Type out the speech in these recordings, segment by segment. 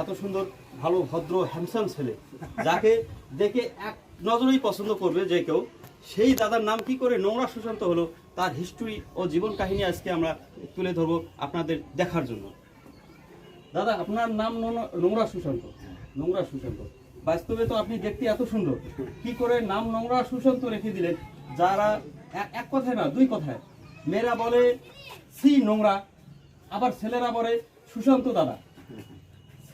এত সুন্দর, ভালো, ভদ্র হ্যান্ডসাম ছেলে। যাকে দেখে এক নজরেই পছন্দ করবে যে কেউ। সেই দাদার নাম কি করে নোংরা সুশান্ত হলো, তার হিস্ট্রি ও জীবন কাহিনী আজকে আমরা তুলে ধরবো আপনাদের দেখার জন্য। দাদা, আপনার নাম নোংরা সুশান্ত। নোংরা সুশান্ত। বাস্তবে তো আপনি দেখতে এত সুন্দর। কি করে নাম নোংরা সুশান্ত রেখে দিলেন? যারা এক কথায় না, দুই কথায়। মেয়েরা বলে, সি নোংরা। আবার ছেলেরা বলে, সুশান্ত দাদা।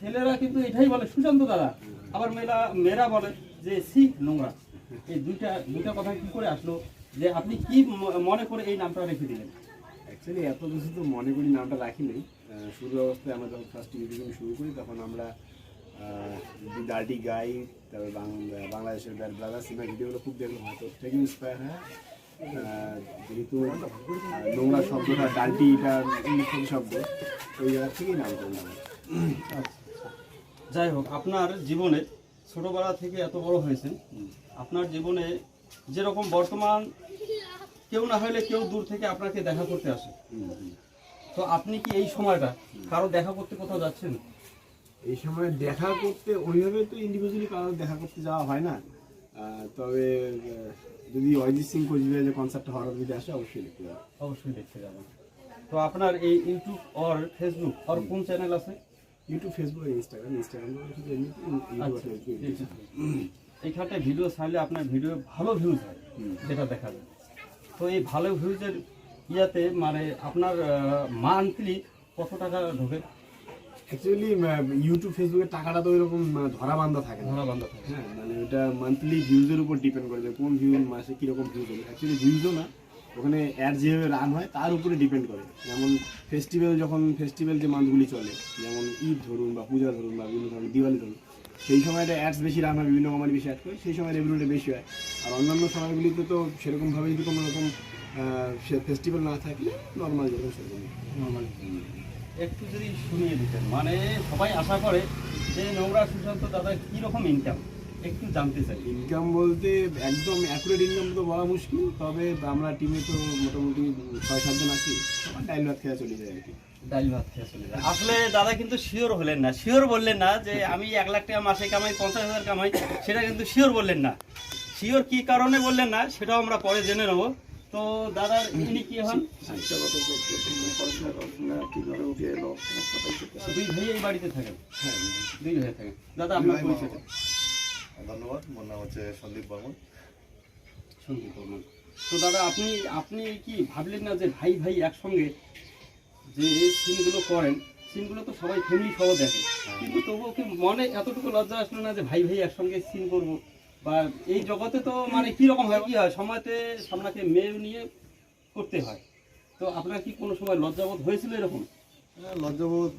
ছেলেরা কিন্তু এটাই বলে সুশান্ত দাদা। আবার মেয়েরা মেয়েরা বলে যে সি নোংরা। এই দুইটা দুইটা কথা কি করে আসলো? যে আপনি কি মনে করে এই নামটা রেখে দিলেন? অ্যাকচুয়ালি এত কিছু তো মনে করি নামটা রাখিনি। আহ, শুরু অবস্থায় আমরা যখন ফার্স্ট ইউটিউব শুরু করি তখন আমরা দি ডার্টি গাই তারপর বাংলাদেশের ব্যাড ব্রাদার সিনেমা ভিডিওগুলো খুব দেখলাম। হয়তো থেকে ইন্সপায়ার হয়। যেহেতু নোংরা শব্দটা ডাল্টি এটা শব্দ ওই জায়গা থেকেই নাম করলাম যাই হোক আপনার জীবনে ছোটবেলা থেকে এত বড় হয়েছেন। আপনার জীবনে যেরকম বর্তমান কেউ না হলে কেউ দূর থেকে আপনাকে দেখা করতে আসে। তো আপনি কি এই সময়টা কারও দেখা করতে কোথাও যাচ্ছেন? এই সময় দেখা করতে ওইভাবে তো ইন্ডিভিজুয়ালি কারোর দেখা করতে যাওয়া হয় না। তবে যদি অরিজিৎ সিং কোচবিহার কনসার্টটা হওয়ার যদি আসে অবশ্যই দেখতে যাব। অবশ্যই দেখতে যাবেন তো আপনার এই ইউটিউব অর ফেসবুক অর কোন চ্যানেল আছে? YouTube Facebook Instagram Instagram Facebook. এইখানটা ভিডিও ছাড়লে আপনার ভিডিও ভালো ভিউজ হয় যেটা দেখা যায়। তো এই ভালো ভিউজের ইয়াতে মানে আপনার মান্থলি কত টাকা ঢোকে? অ্যাকচুয়ালি ইউটিউব ফেসবুকের টাকাটা তো এরকম ধরা বান্ধা থাকে ধরা বন্ধ থাকে। হ্যাঁ মানে ওটা মান্থলি ভিউজের উপর ডিপেন্ড করে যে কোন ভিউ মাসে কীরকম ভিউজ হবে। অ্যাকচুয়ালি ভিউজও না ওখানে অ্যাড যেভাবে রান হয়, তার উপরে ডিপেন্ড করে। যেমন ফেস্টিভ্যাল যখন ফেস্টিভ্যাল যে মান্থগুলি চলে, যেমন ঈদ ধরুন বা পূজা ধরুন বা বিভিন্ন ধরনের দিওয়ালি ধরুন, সেই সময়টা অ্যাডস বেশি রান হয়, বিভিন্ন কোম্পানি বেশি অ্যাড করে, সেই সময় রেভিনিউটা বেশি হয়। আর অন্যান্য সময়গুলিতে তো সেরকমভাবে যদি কোনো রকম ফেস্টিভ্যাল না থাকলে নর্মাল যেরকম সেরকম। নরমালি একটু যদি শুনিয়ে দিতেন মানে সবাই আশা করে যে নোংরা সুশান্ত দাদা কীরকম ইনকাম একটু জানতে চাই। ইনকাম বলতে একদম অ্যাকুরেট ইনকাম তো বলা মুশকিল তবে আমরা টিমে তো মোটামুটি ছয় সাতজন আছি ডাইল ভাত খেয়ে চলে যায় আর কি। ডাল ভাত খেয়ে চলে যায়। আসলে দাদা কিন্তু শিওর হলেন না শিওর বললেন না যে আমি এক লাখ টাকা মাসে কামাই পঞ্চাশ হাজার কামাই সেটা কিন্তু শিওর বললেন না। শিওর কি কারণে বললেন না সেটাও আমরা পরে জেনে নেব। তো দাদার ইনি কি হন? দুই ভাই এই বাড়িতে থাকেন? হ্যাঁ। দুই ভাই থাকেন। দাদা আপনার পরিচয়? ধন্যবাদ। মোর নাম হচ্ছে সন্দীপ বর্মন। সন্দীপ বর্মন। তো দাদা আপনি আপনি কি ভাবলেন না যে ভাই ভাই একসঙ্গে যে সিনগুলো করেন সিনগুলো তো সবাই ফ্যামিলি সহ দেখে। কিন্তু তবুও কি মনে এতটুকু লজ্জা আসলো না যে ভাই ভাই একসঙ্গে সিন করব? বা এই জগতে তো মানে কি রকম হয় কি হয়? সময়তে সামনাকে মেয়ে নিয়ে করতে হয়। তো আপনার কি কোনো সময় লজ্জাবোধ হয়েছিল এরকম? হ্যাঁ, লজ্জাবোধ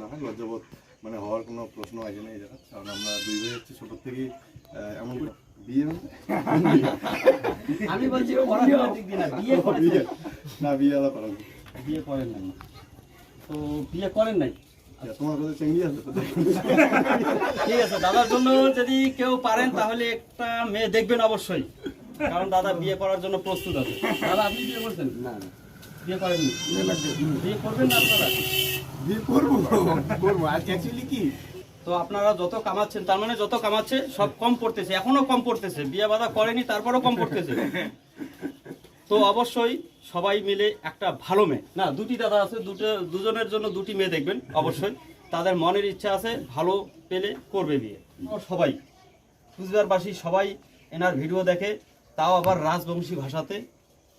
না লজ্জাবোধ মানে হওয়ার কোনো প্রশ্ন আসে না এই জায়গা কারণ আমরা দুই ভাই হচ্ছে ছোটোর থেকেই এমন করে- বিয়ে? আমি বলছি না বিয়ে না আলাদা করা বিয়ে করেন নাই। তো বিয়ে করেন নাই? তোমার চেঙ্গি আছে ঠিক আছে দাদার জন্য যদি কেউ পারেন তাহলে একটা মেয়ে দেখবেন অবশ্যই। কারণ দাদা বিয়ে করার জন্য প্রস্তুত আছে। দাদা আপনি বিয়ে করছেন? না না। বিয়ে করেননি। বিয়ে করবেন না আপনারা? বিয়ে করব করব অ্যাকচুয়ালি কি? তো আপনারা যত কামাচ্ছেন তার মানে যত কামাচ্ছে সব কম পড়তেছে। এখনও কম পড়তেছে। বিয়ে বাধা করেনি তারপরও কম পড়তেছে। তো অবশ্যই সবাই মিলে একটা ভালো মেয়ে। না দুটি দাদা আছে দুটো দুজনের জন্য দুটি মেয়ে দেখবেন অবশ্যই। তাদের মনের ইচ্ছা আছে ভালো পেলে করবে বিয়ে। সবাই। কুচবিহারবাসী সবাই এনার ভিডিও দেখে তাও আবার রাজবংশী ভাষাতে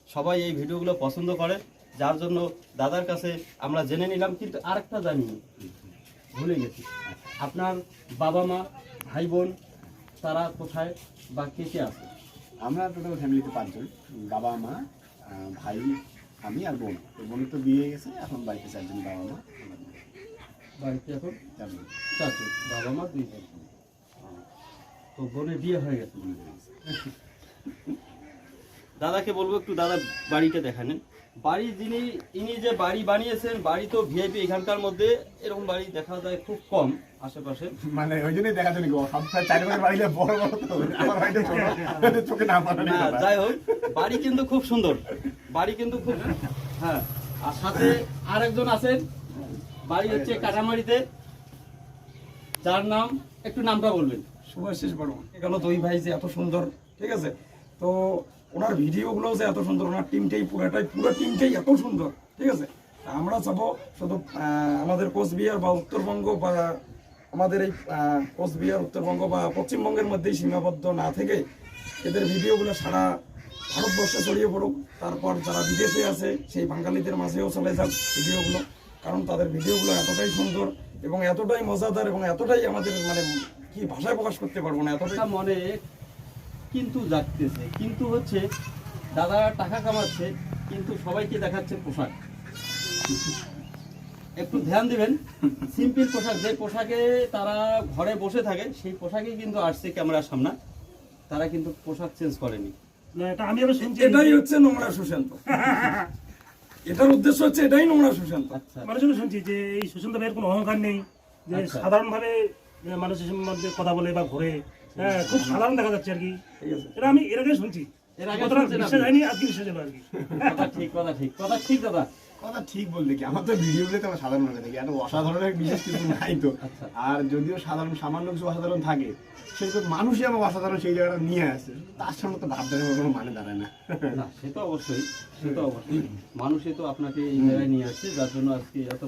সবাই এই ভিডিওগুলো পছন্দ করে। যার জন্য দাদার কাছে আমরা জেনে নিলাম কিন্তু আরেকটা জানি ভুলে গেছি। আপনার বাবা মা ভাই বোন তারা কোথায় বা কে কে আছে? আমরা টোটাল ফ্যামিলিতে পাঁচজন বাবা মা ভাই আমি আর বোন। তো বোনের তো বিয়ে গেছে এখন বাড়িতে চারজন বাবা মা বাড়িতে এখন চারজন। চারজন বাবা মা দুই তো বোনের বিয়ে হয়ে গেছে। দাদাকে বলব একটু দাদা বাড়িটা দেখানেন বাড়ি যিনি ইনি যে বাড়ি বানিয়েছেন বাড়ি তো ভিআইপি এখানকার মধ্যে এরকম বাড়ি দেখা যায় খুব কম আশেপাশে। মানে ওই জন্যই দেখা যায়নি গো সব চারিপাশে বাড়িতে বড় বড় তো। আমার বাড়িতে চোখে না পড়ে না যাই হোক বাড়ি কিন্তু খুব সুন্দর। বাড়ি কিন্তু খুব হ্যাঁ আর সাথে আরেকজন আছেন। বাড়ি হচ্ছে কাটামারিতে যার নাম একটু নামটা বলবেন। শুভাশিস বর্মন। এখানে দুই ভাই যে এত সুন্দর ঠিক আছে? তো ওনার ভিডিওগুলো যে এত সুন্দর, ওনার টিমটাই পুরোটাই পুরো টিমটাই এত সুন্দর, ঠিক আছে? আমরা চাবো শুধু আমাদের কোচবিহার বা উত্তরবঙ্গ বা আমাদের এই কোচবিহার, উত্তরবঙ্গ বা পশ্চিমবঙ্গের মধ্যেই সীমাবদ্ধ না থেকে এদের ভিডিওগুলো সারা ভারতবর্ষে ছড়িয়ে পড়ুক। তারপর যারা বিদেশে আছে, সেই বাঙালিদের মাঝেও চলে যাক ভিডিওগুলো, কারণ তাদের ভিডিওগুলো এতটাই সুন্দর এবং এতটাই মজাদার এবং এতটাই আমাদের মানে কি ভাষায় প্রকাশ করতে পারব না, এতটাই মনে কিন্তু জাগতেছে কিন্তু হচ্ছে দাদা টাকা কামাচ্ছে কিন্তু সবাইকে দেখাচ্ছে পোশাক। একটু ধ্যান দিবেন সিম্পল পোশাক যে পোশাকে তারা ঘরে বসে থাকে সেই পোশাকে কিন্তু আসছে ক্যামেরার সামনে তারা কিন্তু পোশাক চেঞ্জ করেনি। না এটা আমি আরও শুনছি এটাই হচ্ছে নোংরা সুশান্ত। এটার উদ্দেশ্য হচ্ছে এটাই নোংরা সুশান্ত। আচ্ছা। মানুষের শুনছি যে এই সুশান্ত ভাইয়ের কোনো অহংকার নেই যে আচ্ছা। সাধারণভাবে মানুষের মধ্যে কথা বলে বা ঘুরে হ্যাঁ খুব সাধারণ দেখা যাচ্ছে আর কি। ঠিক এটা আমি এর আগে শুনছি। কতটা বিশ্বাস হয়নি আজকে বিশ্বাস হলো আর কি। কথা ঠিক কথা ঠিক কথা ঠিক দাদা। কথা ঠিক বললে কি? আমার তো ভিডিওগুলোতে আমার সাধারণ লাগে দেখি। এত অসাধারণের বিশেষ কিছু নাই তো। আচ্ছা। আর যদিও সাধারণ সামান্য কিছু অসাধারণ থাকে সেগুলো মানুষই আমার অসাধারণ সেই জায়গাটা নিয়ে আসে। তার সামনে তো ভাবতে কোনো মানে দাঁড়ায় না। না সে তো অবশ্যই সে তো অবশ্যই। মানুষই তো আপনাকে এই জায়গায় নিয়ে আসছে যার জন্য আজকে এত